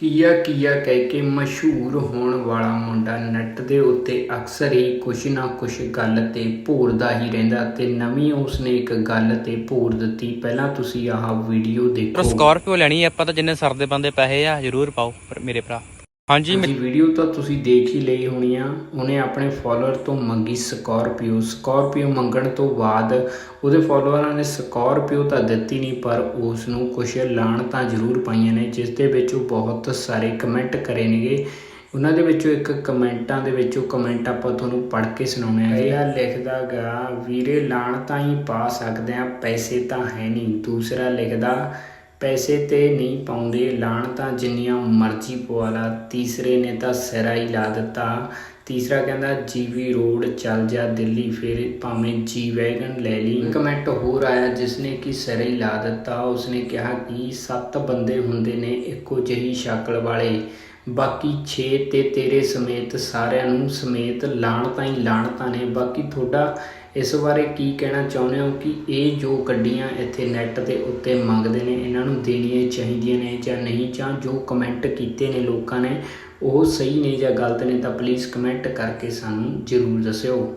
ਕੀਆ ਕੀਆ ਕਹਿ ਕੇ ਮਸ਼ਹੂਰ ਹੋਣ ਵਾਲਾ ਮੁੰਡਾ ਨੈੱਟ ਦੇ ਉੱਤੇ ਅਕਸਰ ਹੀ ਕੁਛ ਨਾ ਕੁਛ ਗੱਲ ਤੇ ਭੋਰਦਾ ਹੀ ਰਹਿੰਦਾ ਤੇ ਨਵੀਂ ਉਸਨੇ ਇੱਕ ਗੱਲ ਤੇ ਭੋਰ ਦਿੱਤੀ। ਪਹਿਲਾਂ ਤੁਸੀਂ ਆਹ ਵੀਡੀਓ ਪਰ ਦੇਖੋ ਸਕਾਰਪੀਓ ਲੈਣੀ ਹੈ, ਆਪਾਂ ਤਾਂ ਜਿੰਨੇ ਸਰਦੇ ਬੰਦੇ ਪੈਸੇ ਆ, ਜ਼ਰੂਰ ਪਾਓ ਮੇਰੇ ਭਰਾ। ਹਾਂਜੀ ਜੀ ਵੀਡੀਓ ਤਾਂ ਤੁਸੀਂ ਦੇਖ ਹੀ ਲਈ ਹੋਣੀ ਆ। ਉਹਨੇ ਆਪਣੇ ਫਾਲੋਅਰ ਤੋਂ ਮੰਗੀ ਸਕਾਰਪੀਓ ਸਕਾਰਪੀਓ ਮੰਗਣ ਤੋਂ ਬਾਅਦ ਉਹਦੇ ਫਾਲੋਅਰਾਂ ਨੇ ਸਕਾਰਪੀਓ ਤਾਂ ਦਿੱਤੀ ਨਹੀਂ ਪਰ ਉਸ ਨੂੰ ਕੁਝ ਲਾਹਣਤਾਂ ਜ਼ਰੂਰ ਪਾਈਆਂ ਨੇ ਜਿਸ ਦੇ ਵਿੱਚ ਉਹ ਬਹੁਤ ਸਾਰੇ ਕਮੈਂਟ ਕਰੇ ਨੇਗੇ। ਉਹਨਾਂ ਦੇ ਵਿੱਚੋਂ ਇੱਕ ਕਮੈਂਟਾਂ ਦੇ ਵਿੱਚੋਂ ਕਮੈਂਟ ਆਪਾਂ ਤੁਹਾਨੂੰ ਪੜ੍ਹ ਕੇ ਸੁਣਾਉਣੇ ਆ ਪਹਿਲਾ ਲਿਖਦਾ ਗਾ ਵੀਰੇ ਲਾਹਣਤਾਂ ਹੀ ਪਾ ਸਕਦੇ ਆ ਪੈਸੇ ਤਾਂ ਹੈ ਨਹੀਂ। ਦੂਸਰਾ ਲਿਖਦਾ ਪੈਸੇ ਤੇ ਨਹੀਂ ਪਾਉਂਦੇ, ਲਾਣ ਤਾਂ ਜਿੰਨੀਆਂ ਮਰਜ਼ੀ ਪਵਾ ਲਾ। ਤੀਸਰੇ ਨੇ ਤਾਂ ਸਿਰਾ ਹੀ ਲਾ ਦਿੱਤਾ। ਤੀਸਰਾ ਕਹਿੰਦਾ, ਜੀਵੀ ਰੋਡ ਚੱਲ ਜਾ ਦਿੱਲੀ, ਫਿਰ ਭਾਵੇਂ ਜੀ ਵੈਗਨ ਲੈ ਲਈ ਕਮੈਂਟ ਹੋਰ ਆਇਆ ਜਿਸ ਨੇ ਕਿ ਸਿਰਾ ਹੀ ਲਾ ਦਿੱਤਾ। ਉਸਨੇ ਕਿਹਾ ਕਿ ਸੱਤ ਬੰਦੇ ਹੁੰਦੇ ਨੇ, ਇੱਕੋ ਜਿਹੀ ਸ਼ਕਲ ਵਾਲੇ। ਬਾਕੀ 6 ਤੇ ਤੇਰੇ ਸਮੇਤ ਸਾਰਿਆਂ ਨੂੰ ਸਮੇਤ ਲਾਣ ਤਾਂ ਹੀ ਲਾਣ ਤਾਂ ਨੇ ਬਾਕੀ ਤੁਹਾਡਾ ਇਸ ਬਾਰੇ ਕੀ ਕਹਿਣਾ ਚਾਹੁੰਦੇ ਹੋ ਕਿ ਇਹ ਜੋ ਗੱਡੀਆਂ ਇੱਥੇ ਨੈੱਟ ਦੇ ਉੱਤੇ ਮੰਗਦੇ ਨੇ, ਇਹਨਾਂ ਨੂੰ ਦੇਣੀਆਂ ਚਾਹੀਦੀਆਂ ਨੇ ਜਾਂ ਨਹੀਂ? ਜਾਂ ਜੋ ਕਮੈਂਟ ਕੀਤੇ ਨੇ ਲੋਕਾਂ ਨੇ, ਉਹ ਸਹੀ ਨੇ ਜਾਂ ਗਲਤ ਨੇ ਤਾਂ ਪਲੀਜ਼ ਕਮੈਂਟ ਕਰਕੇ ਸਾਨੂੰ ਜ਼ਰੂਰ ਦੱਸਿਓ।